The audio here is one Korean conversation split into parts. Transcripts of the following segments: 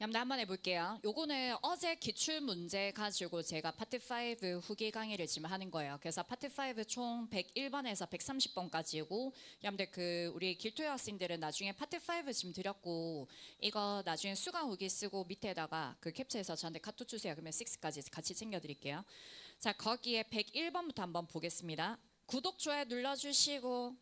얌다 한번 해볼게요. 요거는 어제 기출 문제 가지고 제가 파트 5 후기 강의를 지금 하는 거예요. 그래서 파트 5 총 101번에서 130번까지고 얌들 그 우리 길토 학생들은 나중에 파트 5 지금 드렸고 이거 나중에 수강 후기 쓰고 밑에다가 그 캡처해서 저한테 카톡 주세요. 그러면 6까지 같이 챙겨드릴게요. 자 거기에 101번부터 한번 보겠습니다. 구독 좋아요 눌러주시고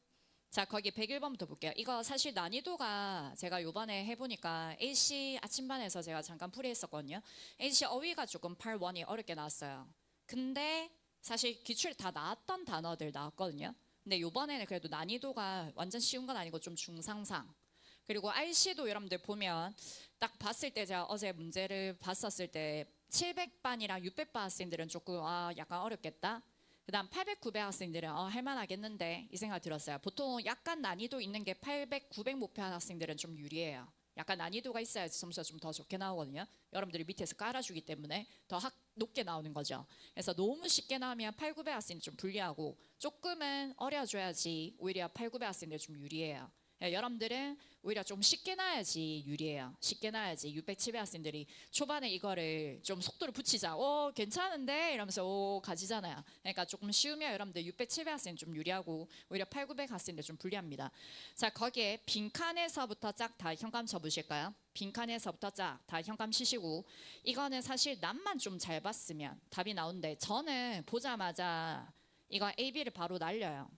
자 거기 101번부터 볼게요. 이거 사실 난이도가 제가 요번에 해보니까 AC 아침반에서 제가 잠깐 풀이했었거든요. AC 어휘가 조금 8원이 어렵게 나왔어요. 근데 사실 기출 다 나왔던 단어들 나왔거든요. 근데 요번에는 그래도 난이도가 완전 쉬운 건 아니고 좀 중상상. 그리고 RC도 여러분들 보면 딱 봤을 때 제가 어제 문제를 봤었을 때 700반이랑 600반 학생들은 조금 아 약간 어렵겠다. 그 다음 800, 900 학생들은 어, 할만하겠는데 이 생각 들었어요. 보통 약간 난이도 있는 게 800, 900 목표한 학생들은 좀 유리해요. 약간 난이도가 있어야지 점수가 좀 더 좋게 나오거든요. 여러분들이 밑에서 깔아주기 때문에 더 학, 높게 나오는 거죠. 그래서 너무 쉽게 나오면 8, 900 학생이 좀 불리하고 조금은 어려줘야지 오히려 8, 900 학생들 좀 유리해요. 예, 여러분들은 오히려 좀 쉽게 나야지 유리해요. 쉽게 나야지 600, 700 학생들이 초반에 이거를 좀 속도를 붙이자. 오 괜찮은데 이러면서 오 가지잖아요. 그러니까 조금 쉬우면 여러분들 600, 700 학생 좀 유리하고 오히려 8, 900 학생들 좀 불리합니다. 자 거기에 빈칸에서부터 짝다 현감 쳐보실까요? 빈칸에서부터 짝다 현감 치시고 이거는 사실 남만 좀 잘 봤으면 답이 나오는데 저는 보자마자 이거 A, B를 바로 날려요.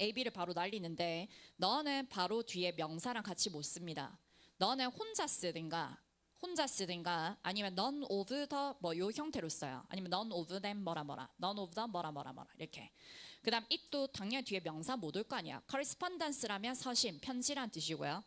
A, B를 바로 날리는데 너는 바로 뒤에 명사랑 같이 못 씁니다. 너는 혼자 쓰든가 혼자 쓰든가 아니면 none of the 뭐요 형태로 써요. 아니면 none of them 뭐라 뭐라 none of the 뭐라 뭐라 뭐라 이렇게. 그 다음 it도 당연히 뒤에 명사 못 올 거 아니야. correspondence라면 서신 편지란 뜻이고요.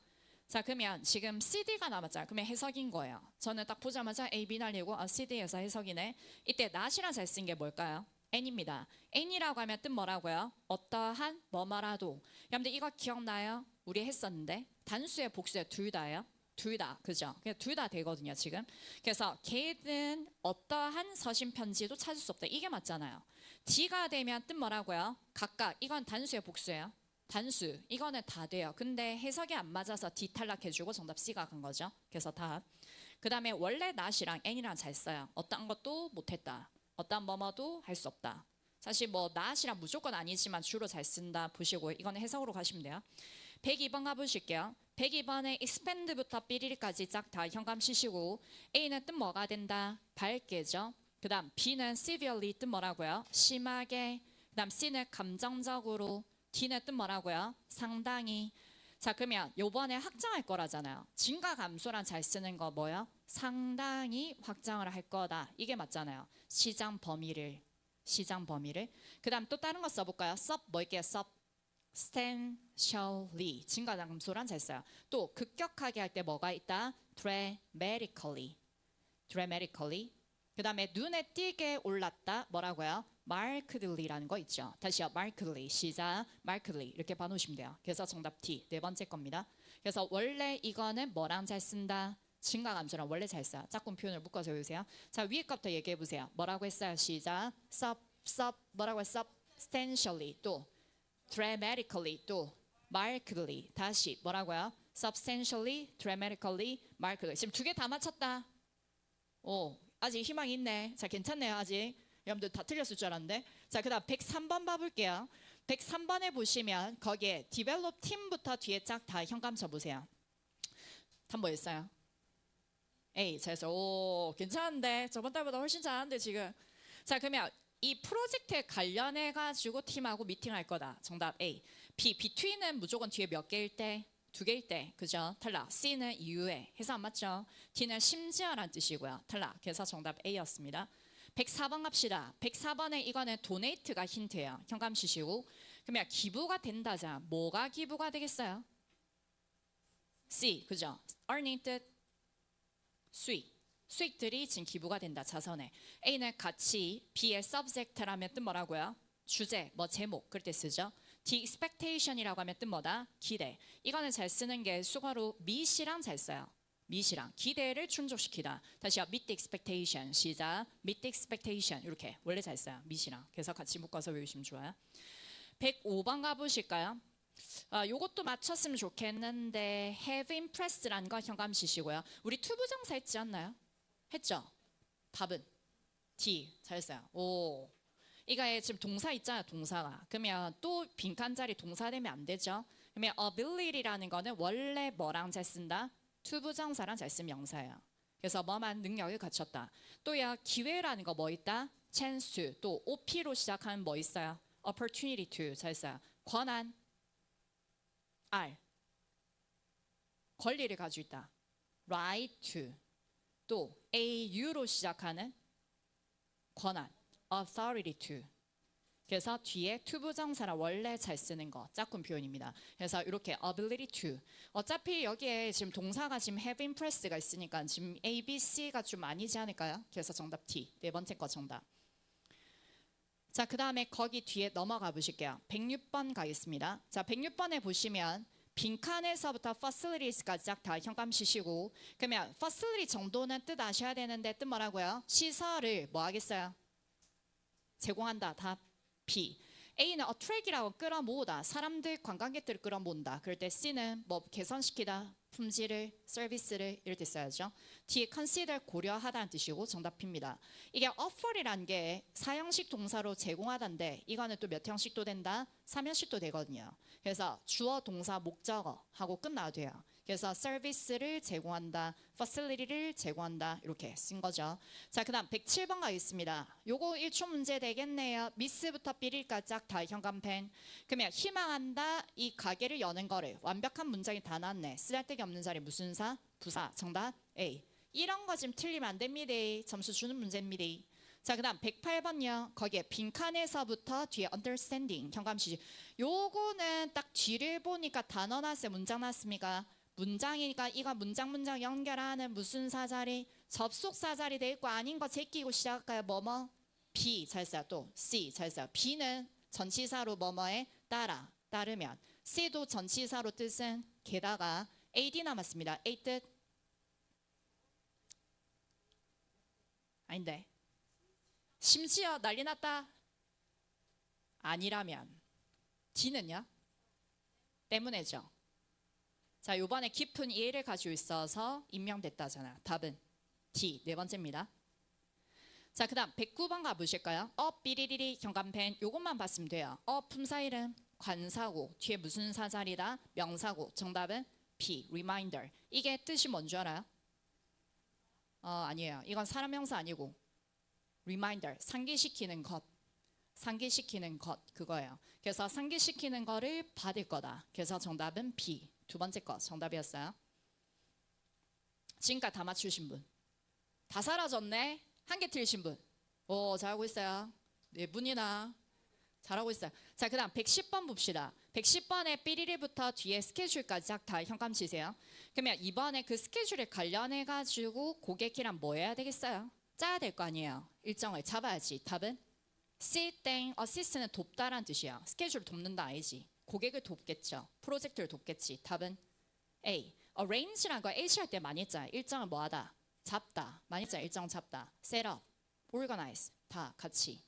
자 그러면 지금 CD가 남았잖아요. 그러면 해석인 거예요. 저는 딱 보자마자 A, B 날리고 아 CD에서 해석이네. 이때 not이랑 잘쓴 게 뭘까요? N입니다. n이라고 하면 뜻 뭐라고요? 어떠한 뭐뭐라도. 여러분들 이거 기억나요? 우리 했었는데 단수의 복수의 둘 다예요. 둘 다, 그죠? 둘 다 되거든요, 지금. 그래서 걔는 어떠한 서신 편지도 찾을 수 없다. 이게 맞잖아요. D가 되면 뜻 뭐라고요? 각각. 이건 단수의 복수예요. 단수. 이거는 다 돼요. 근데 해석이 안 맞아서 D 탈락해주고 정답 C가 간 거죠. 그래서 답. 그 다음에 원래 not이랑 n이랑 잘 써요. 어떤 것도 못했다. 어떤 뭐뭐도 할 수 없다. 사실 뭐 not이랑 무조건 아니지만 주로 잘 쓴다 보시고 이거는 해석으로 가시면 돼요. 102번 가보실게요. 102번에 expand부터 삐리리까지 쫙 다 현감 치시고 A는 뜻 뭐가 된다? 밝게죠. 그 다음 B는 severely 뜻 뭐라고요? 심하게. 그 다음 C는 감정적으로. D는 뜻 뭐라고요? 상당히. 자 그러면 요번에 확장할 거라잖아요. 증가 감소란 잘 쓰는 거 뭐요? 상당히 확장을 할 거다. 이게 맞잖아요. 시장 범위를 시장 범위를. 그다음 또 다른 거 써볼까요? sub 뭐일게요? sub substantially 증가 감소란 잘 써요. 또 급격하게 할 때 뭐가 있다? dramatically dramatically. 그다음에 눈에 띄게 올랐다. 뭐라고요? Markedly라는 거 있죠. 다시요. markedly 시작 markedly 이렇게 봐놓으시면 돼요. 그래서 정답 D 네 번째 겁니다. 그래서 원래 이거는 뭐랑 잘 쓴다? 증가 감소랑 원래 잘 써요. 짝꿍 표현을 묶어서 외우세요. 자 위에 것부터 얘기해 보세요. 뭐라고 했어요? 시작 sub sub 뭐라고 했어? substantially 또 dramatically 또 markedly 다시 뭐라고요? substantially, dramatically, markedly 지금 두 개 다 맞췄다. 오 아직 희망이 있네. 자 괜찮네요 아직. 여러분들 다 틀렸을 줄 알았는데. 자 그 다음 103번 봐볼게요. 103번에 보시면 거기에 develop team부터 뒤에 쫙 다 현감 쳐 보세요. 답 뭐였어요? A 잘했어. 오 괜찮은데 저번 달보다 훨씬 잘하는데 지금. 자 그러면 이 프로젝트에 관련해 가지고 팀하고 미팅할 거다. 정답 A. B between은 무조건 뒤에 몇 개일 때? 두 개일 때. 그죠? 탈락. C는 이후에. 해서 안 맞죠? D는 심지어란 뜻이고요. 탈락. 그래서 정답 A였습니다. 104번 갑시다. 104번에 이거는 도네이트가 힌트예요. 현감 치시고. 그러면 기부가 된다자. 뭐가 기부가 되겠어요? C. 그죠? earning 뜻 수익. 수익들이 지금 기부가 된다 자선에 A는 가치 B의 subject라면 뜻 뭐라고요? 주제 뭐 제목 그럴 때 쓰죠 D expectation이라고 하면 뜻 뭐다? 기대 이거는 잘 쓰는 게 수거로 meet이랑 잘 써요 meet이랑 기대를 충족시키다 다시요 meet the expectation 시작 meet the expectation 이렇게 원래 잘 써요 meet이랑 그래서 같이 묶어서 외우시면 좋아요 105번 가보실까요? 아, 요것도 맞췄으면 좋겠는데 have impressed라는 거 현감시시고요. 우리 투부정사 했지 않나요? 했죠? 답은 D 잘했어요. 오. 이거에 지금 동사 있잖아요, 동사가. 그러면 또 빈칸 자리 동사 되면 안 되죠. 그러면 ability라는 거는 원래 뭐랑 잘 쓴다? 투부정사랑 잘쓴 명사예요. 그래서 뭐만 능력을 갖췄다. 또야 기회라는 거 뭐 있다? chance. 또 OP로 시작하는 뭐 있어요? opportunity to 잘 써요. 권한 R 권리를 가지고 있다. right to 또 AU로 시작하는 권한 authority to 그래서 뒤에 투부정사라 원래 잘 쓰는 거 짝꿍 표현입니다. 그래서 이렇게 ability to 어차피 여기에 지금 동사가 지금 have impressed가 있으니까 지금 A, B, C가 좀 아니지 않을까요? 그래서 정답 T 네 번째 거 정답. 자, 그 다음에 거기 뒤에 넘어가 보실게요. 106번 가겠습니다. 자, 106번에 보시면 빈칸에서부터 facilities까지 쫙 다 현감시시고 그러면 facility 정도는 뜻 아셔야 되는데 뜻 뭐라고요? 시설을 뭐 하겠어요? 제공한다. 답 B. A는 attract이라고 끌어모으다. 사람들 관광객들을 끌어모은다. 그럴 때 C는 뭐 개선시키다. 품질을 서비스를 때 써야죠. D에 consider 고려하다는 뜻이고 정답입니다. 이게 offer이라는 게 사형식 동사로 제공하다인데 이거는 또 몇 형식도 된다? 3형식도 되거든요. 그래서 주어 동사 목적어 하고 끝나도 돼요. 그래서 서비스를 제공한다, facility를 제공한다 이렇게 쓴 거죠. 자, 그다음 107번 가겠습니다. 요거 1초 문제 되겠네요. 미스부터 삐릴까지 짝다 현관펜. 그러면 희망한다 이 가게를 여는 거를 완벽한 문장이 다 나왔네. 쓰잘데기 없는 자리 무슨 사? 부사. 정답 A. 이런 거 지금 틀리면 안 됩니다. 점수 주는 문제입니다. 자, 그다음 108번요. 거기에 빈칸에서부터 뒤에 understanding 현감시. 요거는 딱 뒤를 보니까 단어 나왔어요. 문장 나왔습니까? 문장이니까 이거 문장 문장 연결하는 무슨 사자리 접속 사자리 돼 있고 아닌 거 제끼고 시작할까요? 뭐뭐 B 잘 써요. 또 C 잘 써요. B는 전치사로 뭐뭐에 따라 따르면 C도 전치사로 뜻은 게다가 AD 남았습니다. A 뜻 아닌데 심지어 난리 났다 아니라면 D는요? 때문에죠. 자, 요번에 깊은 이해를 가지고 있어서 임명됐다잖아. 답은 D 네 번째입니다. 자, 그 다음 109번 가보실까요? 어 삐리리리 현관펜 요것만 봤으면 돼요. 어 품사 이름 관사고 뒤에 무슨 사자리다 명사고 정답은 B reminder 이게 뜻이 뭔 줄 알아요? 어 아니에요. 이건 사람 명사 아니고 reminder 상기시키는 것 상기시키는 것 그거예요. 그래서 상기시키는 거를 받을 거다. 그래서 정답은 B 두 번째 거 정답이었어요. 지금까지 다 맞추신 분. 다 사라졌네. 한 개 틀리신 분. 오, 잘하고 있어요. 네 분이나 잘하고 있어요. 자, 그다음 110번 봅시다. 110번에 삐리리부터 뒤에 스케줄까지 쫙다 현감 치세요. 그러면 이번에 그 스케줄에 관련해 가지고 고객이랑 뭐 해야 되겠어요? 짜야 될 거 아니에요. 일정을 잡아야지. 답은 C 땡 어시스트는 돕다라는 뜻이야. 스케줄을 돕는다 아니지. 고객을 돕겠죠. 프로젝트를 돕겠지. 답은 A. arrange라는 거 H 할때 많이 했잖아요. 일정을 뭐하다? 잡다. 많이 했잖아요. 일정 잡다. set up, organize 다 같이.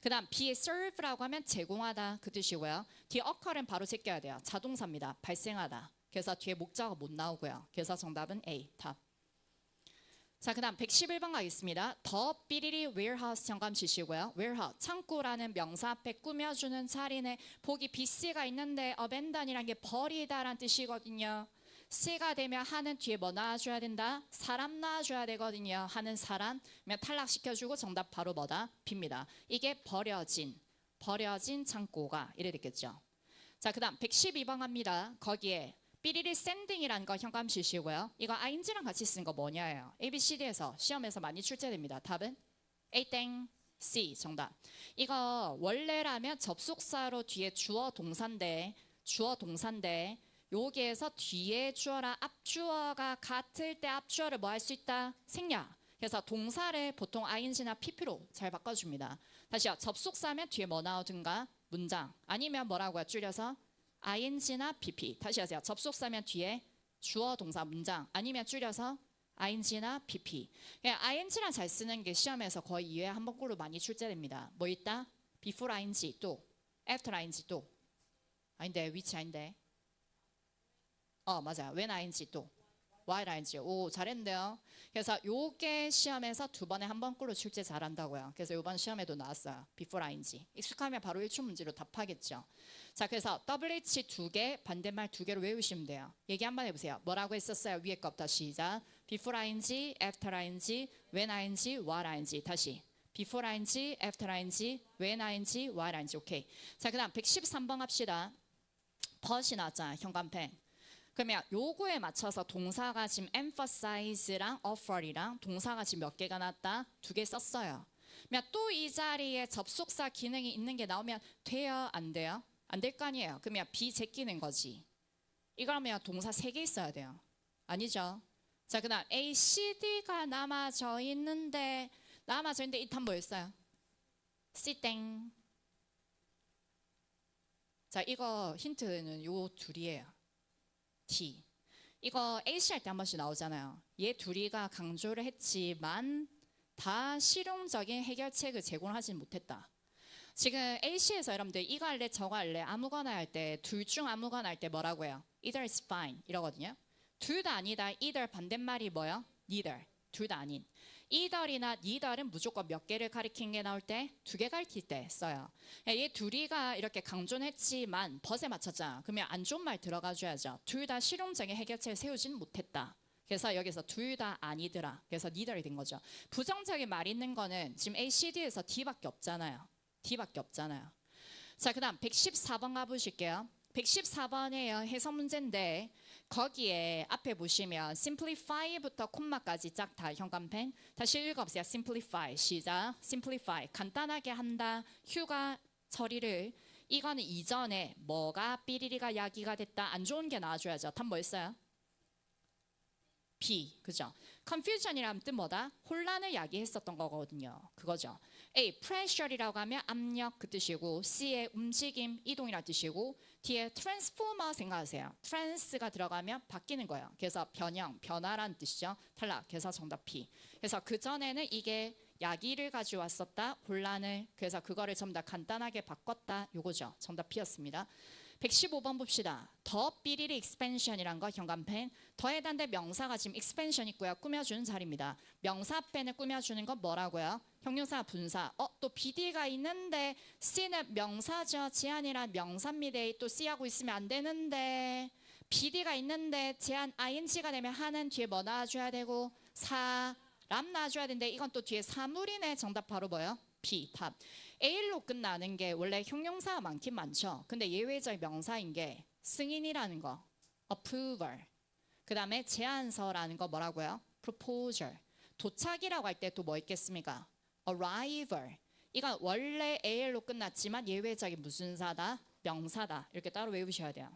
그 다음 B의 serve라고 하면 제공하다 그 뜻이고요. 뒤에 occur은 바로 제껴야 돼요. 자동사입니다. 발생하다. 그래서 뒤에 목자가 못 나오고요. 그래서 정답은 A. 답. 자, 그다음 111번 가겠습니다. 더 삐리리 warehouse 정감 지시고요. warehouse 창고라는 명사 앞에 꾸며주는 자리네. 보기 BC가 있는데 어벤던이란 게 버리다란 뜻이거든요. C가 되면 하는 뒤에 뭐 나와줘야 된다? 사람 나와줘야 되거든요. 하는 사람. 탈락시켜주고 정답 바로 뭐다? B입니다. 이게 버려진, 버려진 창고가 이래 됐겠죠. 자, 그다음 112번 갑니다. 거기에 삐리리 샌딩이라는 거 현감 주시고요. 이거 ing랑 같이 쓴 거 뭐냐예요. A, B, C, D에서 시험에서 많이 출제됩니다. 답은 A 땡 C 정답. 이거 원래라면 접속사로 뒤에 주어 동사인데 주어 동사인데 여기에서 뒤에 주어랑 앞 주어가 같을 때 앞 주어를 뭐 할 수 있다? 생략. 그래서 동사를 보통 ing나 pp로 잘 바꿔줍니다. 다시요. 접속사면 뒤에 뭐 나오든가 문장 아니면 뭐라고요? 줄여서 ing나 pp. 다시 하세요. 접속사면 뒤에 주어 동사 문장 아니면 줄여서 ing나 pp. ing랑 잘 쓰는 게 시험에서 거의 2회 한 번꼴로 많이 출제됩니다. 뭐 있다? before ing 또 after ing 또 아닌데 위치 아닌데. 어 맞아요. when ing 또 while ing. 오 잘했는데요. 그래서 요게 시험에서 두 번에 한 번 꼴로 출제 잘한다고요. 그래서 요번 시험에도 나왔어요. before ing. 익숙하면 바로 1초 문제로 답하겠죠. 자 그래서 WH 두 개, 반대말 두 개로 외우시면 돼요. 얘기 한 번 해보세요. 뭐라고 했었어요? 위에 거부터 시작. before ing, after ing, when ing, ing. 다시. before ing, after ing, when ing, ing. 오케이. 자 그다음 113번 합시다. 벗이 나왔잖아. 현관펜. 그러면 요거에 맞춰서 동사가 지금 emphasize랑 offer이랑 동사가 지금 몇 개가 나왔다? 두 개 썼어요. 그러면 또 이 자리에 접속사 기능이 있는 게 나오면 돼요? 안 돼요? 안 될 거 아니에요. 그러면 be 제끼는 거지. 이거라면 동사 세 개 있어야 돼요. 아니죠? 자, 그 다음 A, C, D가 남아져 있는데 남아져 있는데 이탄 뭐였어요? C 땡. 자, 이거 힌트는 요 둘이에요. T. 이거 AC 할 때 한 번씩 나오잖아요. 얘 둘이가 강조를 했지만 다 실용적인 해결책을 제공하지 못했다. 지금 AC에서 여러분들 이거 할래 저거 할래 아무거나 할 때 둘 중 아무거나 할 때 뭐라고 해요? Either is fine 이러거든요. 둘 다 아니다. either 반대말이 뭐요? neither. 둘 다 아닌. Either이나 neither은 무조건 몇 개를 가리킨 게 나올 때 두 개 가리킬 때 써요. 얘 둘이가 이렇게 강조는 했지만 벗에 맞췄잖아. 그러면 안 좋은 말 들어가 줘야죠. 둘 다 실용적인 해결책을 세우진 못했다. 그래서 여기서 둘 다 아니더라. 그래서 neither이 된 거죠. 부정적인 말 있는 거는 지금 A, C, D에서 D밖에 없잖아요. D밖에 없잖아요. 자, 그 다음 114번 가보실게요. 114번이에요. 해석 문제인데 거기에 앞에 보시면 simplify부터 콤마까지 쫙 다 현관펜 다시 읽어보세요. simplify 시작. simplify 간단하게 한다. 휴가 처리를 이거는 이전에 뭐가 삐리리가 야기가 됐다 안 좋은 게 나와줘야죠. 답 뭐였어요? B 그죠? confusion이라는 뜻 뭐다? 혼란을 야기했었던 거거든요. 그거죠. A pressure이라고 하면 압력 그 뜻이고 C의 움직임 이동이라는 뜻이고 D에 transformer 생각하세요. trans가 들어가면 바뀌는 거예요. 그래서 변형 변화라는 뜻이죠. 탈락. 그래서 정답 B. 그래서 그 전에는 이게 야기를 가져왔었다 혼란을 그래서 그거를 전부 다 간단하게 바꿨다 요거죠. 정답 B였습니다. 115번 봅시다. 더 삐리리 expansion이란 거 현관펜 더에 단대 명사가 지금 expansion 있고요. 꾸며주는 자리입니다. 명사 펜을 꾸며주는 건 뭐라고요? 형용사 분사. 어, 또 BD가 있는데 C는 명사죠. 제한이란 명사입니다. 또 C하고 있으면 안 되는데 BD가 있는데 제한 ing가 되면 하는 뒤에 뭐 나와줘야 되고 사람 나와줘야 되는데 이건 또 뒤에 사물이네. 정답 바로 뭐예요? B 답. A로 끝나는 게 원래 형용사가 많긴 많죠. 근데 예외적 명사인 게 승인이라는 거, approval. 그 다음에 제안서라는 거 뭐라고요? proposal. 도착이라고 할 때 또 뭐 있겠습니까? arrival. 이건 원래 AL로 끝났지만 예외적인 무슨 사다? 명사다. 이렇게 따로 외우셔야 돼요.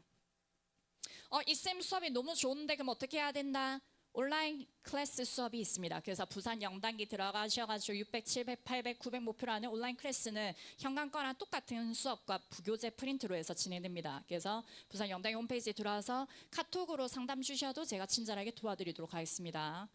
어, 이 쌤 수업이 너무 좋은데 그럼 어떻게 해야 된다? 온라인 클래스 수업이 있습니다. 그래서 부산 영단기 들어가셔가지고 600, 700, 800, 900 목표로 하는 온라인 클래스는 현관 거랑 똑같은 수업과 부교재 프린트로 해서 진행됩니다. 그래서 부산 영단기 홈페이지에 들어와서 카톡으로 상담 주셔도 제가 친절하게 도와드리도록 하겠습니다.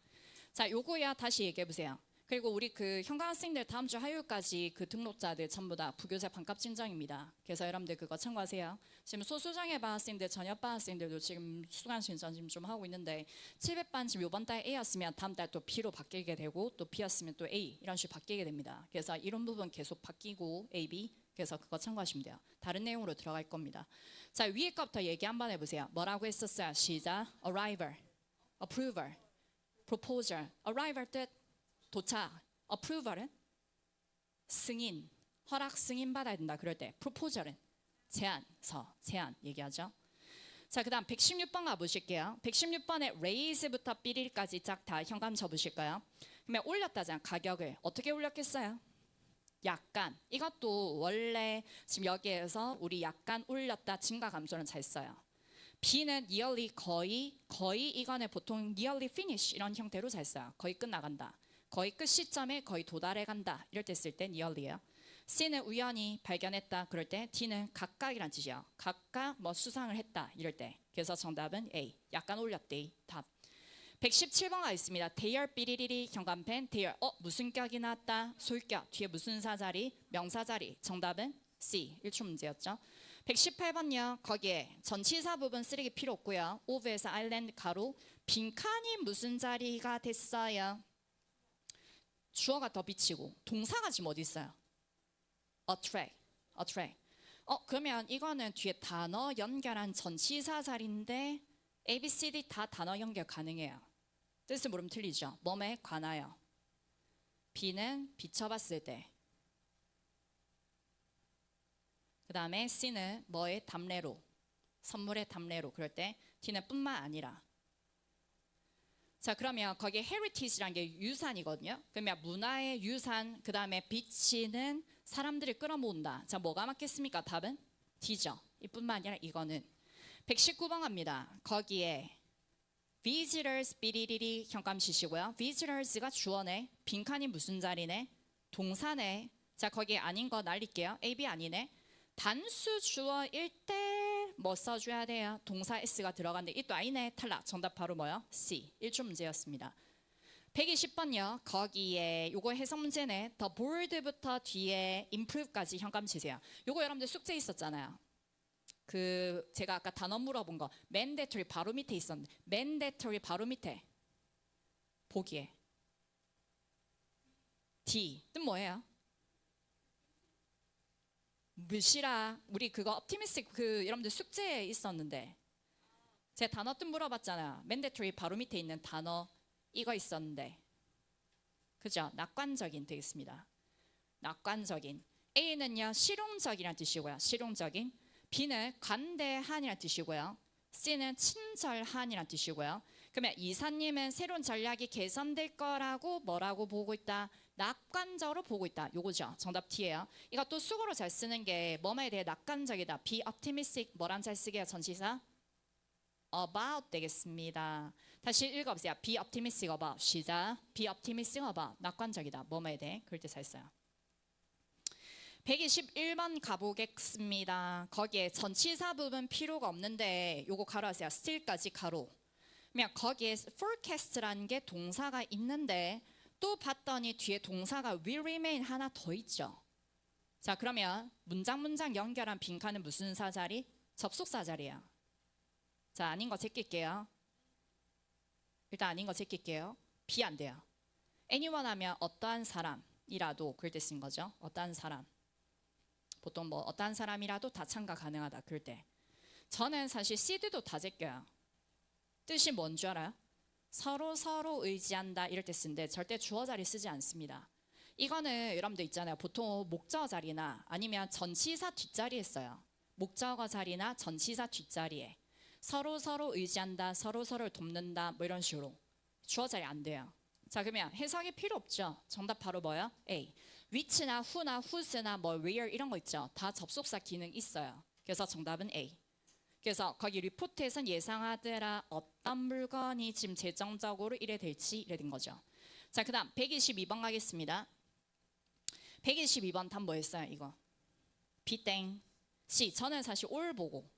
자, 요거야 다시 얘기해 보세요. 그리고 우리 그 현관 학생들 다음 주 화요일까지 그 등록자들 전부 다 부교재 반값 진정입니다. 그래서 여러분들 그거 참고하세요. 지금 소수정예 반 학생들, 전협반 학생들도 지금 수강 신청 지금 좀 하고 있는데 700반 지금 이번 달 A였으면 다음 달 또 B로 바뀌게 되고 또 B였으면 또 A 이런 식으로 바뀌게 됩니다. 그래서 이런 부분 계속 바뀌고 A, B 그래서 그거 참고하시면 돼요. 다른 내용으로 들어갈 겁니다. 자 위에 거부터 얘기 한번 해보세요. 뭐라고 했었어요? 시작. Arrival, Approval, Proposal. Arrival 뜻 도착. Approval은 승인, 허락 승인 받아야 된다. 그럴 때 Proposal은 제안서, 제안 얘기하죠. 자, 그다음 116번 가 보실게요. 116번에 raise부터 삐릴까지 쫙 다 현감 접으실까요? 그러면 올렸다잖아 가격을 어떻게 올렸겠어요? 약간 이것도 원래 지금 여기에서 우리 약간 올렸다 증가 감소는 잘 써요. B는 nearly 거의 거의 이거는 보통 nearly finish 이런 형태로 잘 써요. 거의 끝나간다. 거의 끝 시점에 거의 도달해 간다. 이럴 때쓸때 nearly예요. C는 우연히 발견했다. 그럴 때 D는 각각이란 뜻이에요. 각각 뭐 수상을 했다. 이럴 때. 그래서 정답은 A. 약간 올렸대. 답. 117번가 있습니다. 대열 삐리리리 현관펜 대열. 어 무슨 격이 나왔다. 솔격. 뒤에 무슨 사자리? 명사자리. 정답은 C. 1초 문제였죠. 118번요. 거기에 전치사 부분 쓰레기 필요 없고요. 오브에서 아일랜드 가로 빈칸이 무슨 자리가 됐어요? 주어가 더 비치고 동사가 지금 어디 있어요? attract, attract. 어 그러면 이거는 뒤에 단어 연결한 전치사 자리인데 A, B, C, D 다 단어 연결 가능해요. 뜻을 모르면 틀리죠. 몸에 관하여. B는 비춰봤을 때. 그 다음에 C는 뭐의 담례로, 선물의 담례로. 그럴 때 D는 뿐만 아니라. 자 그러면 거기에 heritage라는 게 유산이거든요. 그러면 문화의 유산, 그 다음에 비치는 사람들을 끌어모은다. 자 뭐가 맞겠습니까? 답은 D죠. 이뿐만 아니라 이거는 119번 갑니다. 거기에 visitors 삐리리리 현감 치시고요. visitors가 주어네. 빈칸이 무슨 자리네? 동사네. 자 거기에 아닌 거 날릴게요. A, B 아니네. 단수 주어일 때 뭐 써줘야 돼요? 동사 s가 들어간데 이 또 아니네. 탈락. 정답 바로 뭐요? C. 1초 문제였습니다. 120번요. 거기에 요거 해석 문제네. 더 bold부터 뒤에 improve까지 현감 치세요. 요거 여러분들 숙제 있었잖아요. 그 제가 아까 단어 물어본 거 mandatory 바로 밑에 있었는데 mandatory 바로 밑에 보기에 D 뜻 뭐예요? 무시라 우리 그거 optimistic 그 여러분들 숙제에 있었는데 제가 단어 뜻 물어봤잖아요. mandatory 바로 밑에 있는 단어 이거 있었는데 그죠? 낙관적인 되겠습니다. 낙관적인 A는요 실용적이란 뜻이고요. 실용적인 B는 관대한이란 뜻이고요. C는 친절한이란 뜻이고요. 그러면 이사님은 새로운 전략이 개선될 거라고 뭐라고 보고 있다? 낙관적으로 보고 있다. 요거죠. 정답 T예요. 이것도 수고로 잘 쓰는 게 뭐뭐에 대해 낙관적이다. be optimistic 뭐랑 잘 쓰게요? 전치사 about 되겠습니다. 다시 읽어보세요. be optimistic about 시작. be optimistic about 낙관적이다. 뭐뭐에 대해 그럴 때 잘 써요. 121번 가보겠습니다. 거기에 전치사 부분 필요가 없는데 요거 가로 하세요. still까지 가로. 그러면 거기에 forecast라는 게 동사가 있는데 또 봤더니 뒤에 동사가 will remain 하나 더 있죠. 자 그러면 문장 문장 연결한 빈칸은 무슨 사자리? 접속사 자리야. 자 아닌 거 제낄게요. 일단 아닌 거 제낄게요. B 안 돼요. anyone 하면 어떠한 사람이라도 그럴 때 쓴 거죠. 어떠한 사람. 보통 뭐 어떠한 사람이라도 다 참가 가능하다 그럴 때. 저는 사실 C도 다 제껴요. 뜻이 뭔 줄 알아요? 서로 서로 의지한다 이럴 때 쓰는데 절대 주어 자리 쓰지 않습니다. 이거는 여러분들 있잖아요. 보통 목적어 자리나 아니면 전치사 뒷자리에 써요. 목적어 자리나 전치사 뒷자리에 서로 서로 의지한다, 서로 서로를 돕는다 뭐 이런 식으로 주어 자리 안 돼요. 자 그러면 해석이 필요 없죠. 정답 바로 뭐요? A. which나 who나 whose나 뭐 where 이런 거 있죠. 다 접속사 기능 있어요. 그래서 정답은 A. 그래서 거기 리포트에선 예상하더라 어떤 물건이 지금 재정적으로 이래 될지 이래 된 거죠. 자 그 다음 122번 가겠습니다. 122번 답 뭐였어요 이거? B땡 C 저는 사실 올 보고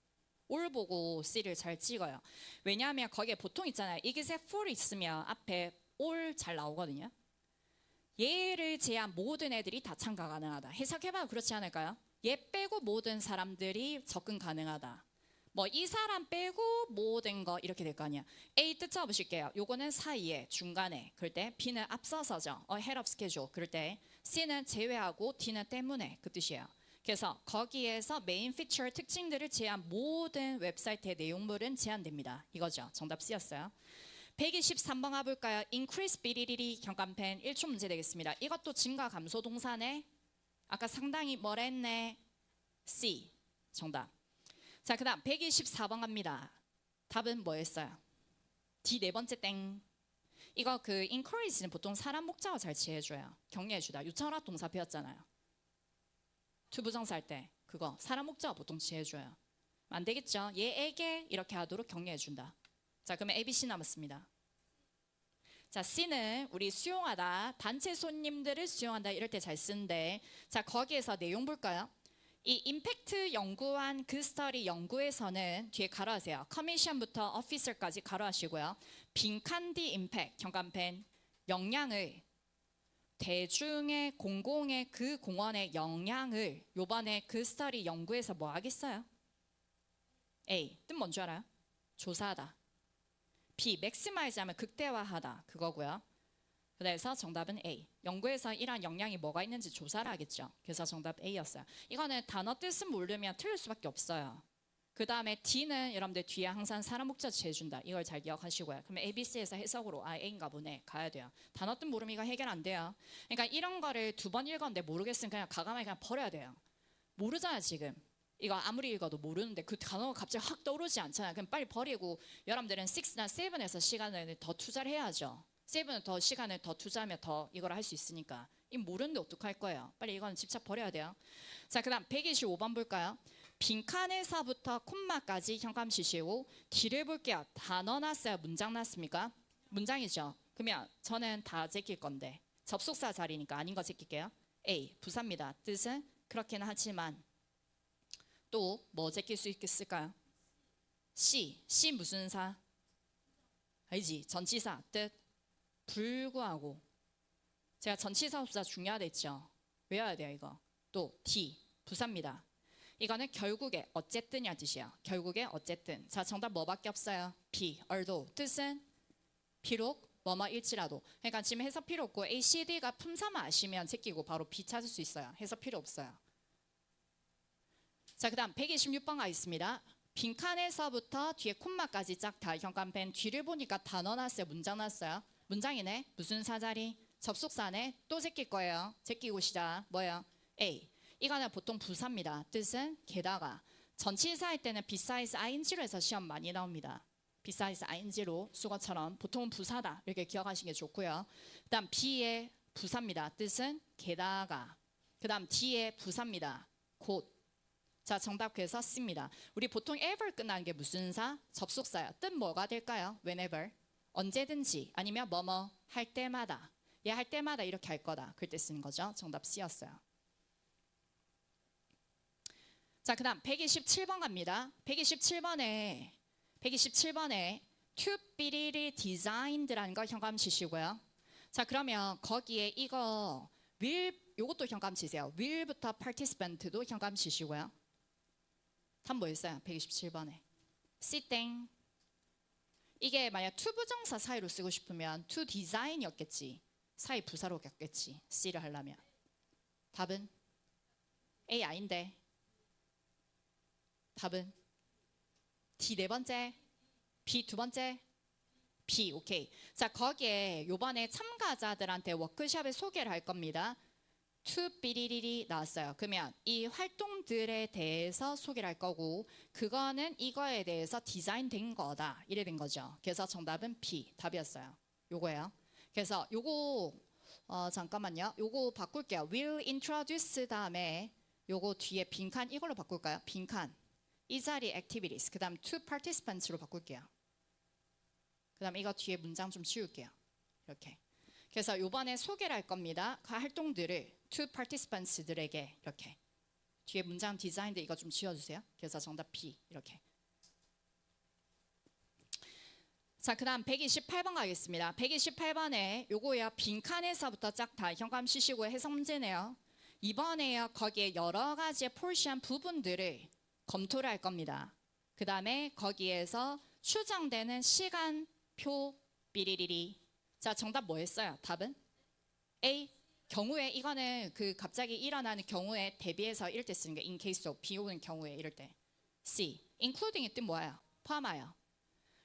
올 보고 C를 잘 찍어요. 왜냐하면 거기에 보통 있잖아요. 이것에 for 있으면 앞에 올 잘 나오거든요. 얘를 제한 모든 애들이 다 참가 가능하다. 해석해봐도 그렇지 않을까요? 얘 빼고 모든 사람들이 접근 가능하다. 뭐 이 사람 빼고 모든 거 이렇게 될 거 아니야. A 뜻 잡으실게요. 요거는 사이에 중간에 그럴 때 B는 앞서서죠. 어 head of schedule 그럴 때 C는 제외하고 D는 때문에 그 뜻이에요. 그래서 거기에서 메인 피처 특징들을 제한 모든 웹사이트의 내용물은 제한됩니다. 이거죠. 정답 C였어요. 123번 가볼까요? increase 비리리리 경감펜 1초 문제 되겠습니다. 이것도 증가 감소 동사네. 아까 상당히 뭐랬네? C. 정답. 자, 그 다음 124번 갑니다. 답은 뭐였어요? D 네 번째 땡. 이거 그 encourage는 보통 사람 목적어 잘 지어줘요. 격려해주다. 유창화 동사 배웠잖아요. 투부정사 할 때 그거 사람 목적어 보통 지어줘요. 안 되겠죠? 얘에게 이렇게 하도록 격려해준다. 자, 그러면 A, B, C 남았습니다. 자, C는 우리 수용하다, 단체 손님들을 수용한다 이럴 때 잘 쓰는데, 자 거기에서 내용 볼까요? 이 임팩트 연구한 그 스터디 연구에서는 뒤에 가로하세요. 커미션부터 오피서까지 가로하시고요. 빈칸 디 임팩트 경감펜 영향을 대중의 공공의 그 공원의 영향을 요번에 그 스터디 연구에서 뭐 하겠어요? A. 뜻 뭔 줄 알아요? 조사하다. B. 맥시마이즈 하면 극대화하다. 그거고요. 그래서 정답은 A. 연구에서 이러한 역량이 뭐가 있는지 조사를 하겠죠. 그래서 정답 A였어요. 이거는 단어 뜻은 모르면 틀릴 수밖에 없어요. 그 다음에 D는 여러분들 뒤에 항상 사람 목적 재준다. 이걸 잘 기억하시고요. 그러면 ABC에서 해석으로 아 A인가 보네 가야 돼요. 단어 뜻 모르면 이거 해결 안 돼요. 그러니까 이런 거를 두 번 읽었는데 모르겠으면 그냥 가감하게 그냥 버려야 돼요. 모르잖아 지금. 이거 아무리 읽어도 모르는데 그 단어가 갑자기 확 떠오르지 않잖아요. 그럼 빨리 버리고 여러분들은 6나 7에서 시간을 더 투자를 해야죠. 7은 더 시간을 더 투자하면 더 이걸 할 수 있으니까. 이 모르는데 어떡할 거예요? 빨리 이거는 집착 버려야 돼요. 자, 그 다음 125번 볼까요? 빈칸에서부터 콤마까지 현감 지시고 뒤를 볼게요. 단어 났어요? 문장 났습니까? 문장이죠. 그러면 저는 다 제낄 건데 접속사 자리니까 아닌 거 제낄게요. A 부사입니다. 뜻은 그렇게는 하지만 또 뭐 제낄 수 있을까요? C C 무슨 사? 알지? 전치사 뜻 불구하고 제가 전치사 없사 중요하다 했죠. 외워야 돼요 이거. 또 D 부사입니다. 이거는 결국에 어쨌든이야 뜻이야. 결국에 어쨌든. 자 정답 뭐밖에 없어요. B although 뜻은 비록 뭐뭐일지라도. 그러니까 지금 해석 필요 없고 A, C, D가 품사만 아시면 제끼고 바로 B 찾을 수 있어요. 해석 필요 없어요. 자 그다음 126번 가 있습니다. 빈칸에서부터 뒤에 콤마까지 쫙다 현관펜 뒤를 보니까 단어 났어요. 문장 났어요. 문장이네. 무슨 사자리? 접속사네. 또 제낄 거예요. 제끼고 시작. 뭐예요? A. 이거는 보통 부사입니다. 뜻은 게다가 전치사 할 때는 besides ing로 해서 시험 많이 나옵니다. besides ing로 수거처럼 보통은 부사다 이렇게 기억하시는 게 좋고요. 그 다음 B의 부사입니다. 뜻은 게다가 그 다음 D의 부사입니다. 곧 자, 정답 그래서 C입니다. 우리 보통 ever 끝나는 게 무슨 사? 접속사요. 뜻 뭐가 될까요? whenever. 언제든지 아니면 뭐뭐 할 때마다. 얘 할 때마다 이렇게 할 거다. 그때 쓰는 거죠. 정답 C였어요. 자, 그다음 127번 갑니다. 127번에 127번에 to be designed라는 거 현감 치시고요. 자, 그러면 거기에 이거 will 요것도 현감 치세요. will부터 participant도 현감 치시고요. 답 뭐였어요? 127번에 씨땡 이게 만약 to 부정사 사이로 쓰고 싶으면 to design이었겠지. 사이 부사로 갔겠지. C를 하려면 답은 A 아닌데 답은 D 네 번째, B 두 번째, B 오케이. 자 거기에 요번에 참가자들한테 워크숍에 소개를 할 겁니다. To 삐리리리 나왔어요. 그러면 이 활동들에 대해서 소개를 할 거고 그거는 이거에 대해서 디자인된 거다 이래 된 거죠. 그래서 정답은 B 답이었어요. 요거예요. 그래서 요거 어, 잠깐만요. 요거 바꿀게요. will introduce 다음에 요거 뒤에 빈칸 이걸로 바꿀까요? 빈칸 이 자리 activities 그다음 to participants로 바꿀게요. 그다음 이거 뒤에 문장 좀 지울게요. 이렇게. 그래서 요번에 소개를 할 겁니다. 그 활동들을 to participants들에게 이렇게 뒤에 문장 디자인도 이거 좀 지워주세요. 그래서 정답 B 이렇게. 자, 그 다음 128번 가겠습니다. 128번에 요거야 빈칸에서부터 쫙 다 현감 쉬시고 해석 문제네요. 이번에요 거기에 여러 가지의 포션 부분들을 검토를 할 겁니다. 그 다음에 거기에서 추정되는 시간표 삐리리리. 자, 정답 뭐였어요? 답은 A. 경우에 이거는 그 갑자기 일어나는 경우에 대비해서 이럴 때 쓰는 게 in case of 비 오는 경우에 이럴 때. C. including이 뜻 뭐예요? 포함하여.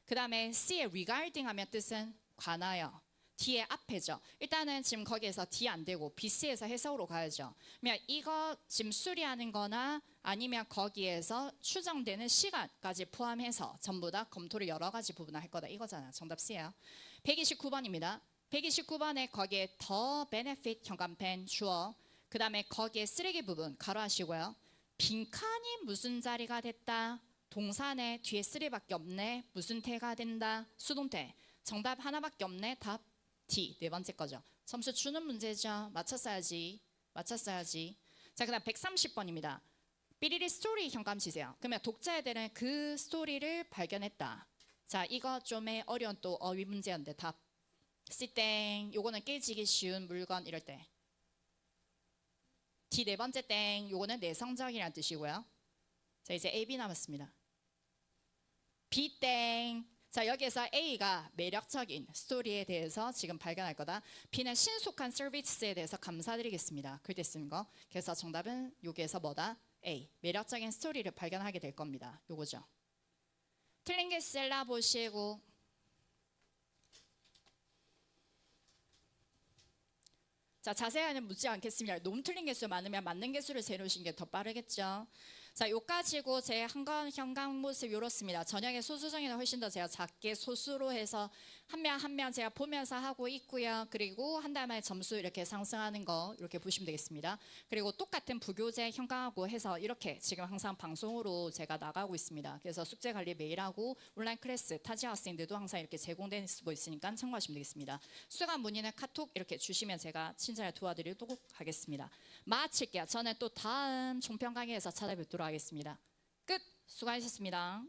그 다음에 C의 regarding 하면 뜻은 관하여. D의 앞에죠. 일단은 지금 거기에서 D 안 되고 BC에서 해석으로 가야죠. 그러면 이거 지금 수리하는 거나 아니면 거기에서 추정되는 시간까지 포함해서 전부 다 검토를 여러 가지 부분을 할 거다 이거잖아요. 정답 C예요. 129번입니다. 129번에 거기에 더 benefit 현관펜 주어 그 다음에 거기에 쓰레기 부분 가로 하시고요. 빈칸이 무슨 자리가 됐다. 동사네 뒤에 쓰리밖에 없네. 무슨 태가 된다. 수동태. 정답 하나밖에 없네. 답 D 네 번째 거죠. 점수 주는 문제죠. 맞췄어야지. 맞췄어야지. 자 그다음 130번입니다. 삐리리 스토리 현감 치세요. 그러면 독자애들은 그 스토리를 발견했다. 자 이거 좀의 어려운 또 어휘 문제였는데 답 C땡 요거는 깨지기 쉬운 물건 이럴 때 D 네 번째 땡 요거는 내성적이라는 뜻이고요. 자 이제 A, B 남았습니다. B땡. 자, 여기에서 A가 매력적인 스토리에 대해서 지금 발견할 거다. B는 신속한 서비스에 대해서 감사드리겠습니다. 글때 쓰는 거. 그래서 정답은 여기에서 뭐다? A. 매력적인 스토리를 발견하게 될 겁니다. 요거죠. 틀린 게 셀라 보시고 자, 자세히는 묻지 않겠습니다. 너무 틀린 개수 많으면 맞는 개수를 세우신 게 더 빠르겠죠. 자, 요까지고 제 한건 현강 모습 이렇습니다. 저녁에 소수정에는 훨씬 더 제가 작게 소수로 해서 한 명 한 명 제가 보면서 하고 있고요. 그리고 한 달 만에 점수 이렇게 상승하는 거 이렇게 보시면 되겠습니다. 그리고 똑같은 부교재 현강하고 해서 이렇게 지금 항상 방송으로 제가 나가고 있습니다. 그래서 숙제 관리 매일 하고 온라인 클래스 타지 학생들도 항상 이렇게 제공되고 있으니까 참고하시면 되겠습니다. 수강 문의는 카톡 이렇게 주시면 제가 친절히 도와드리도록 하겠습니다. 마칠게요. 저는 또 다음 종편 강의에서 찾아뵙도록 하겠습니다. 끝. 수고하셨습니다.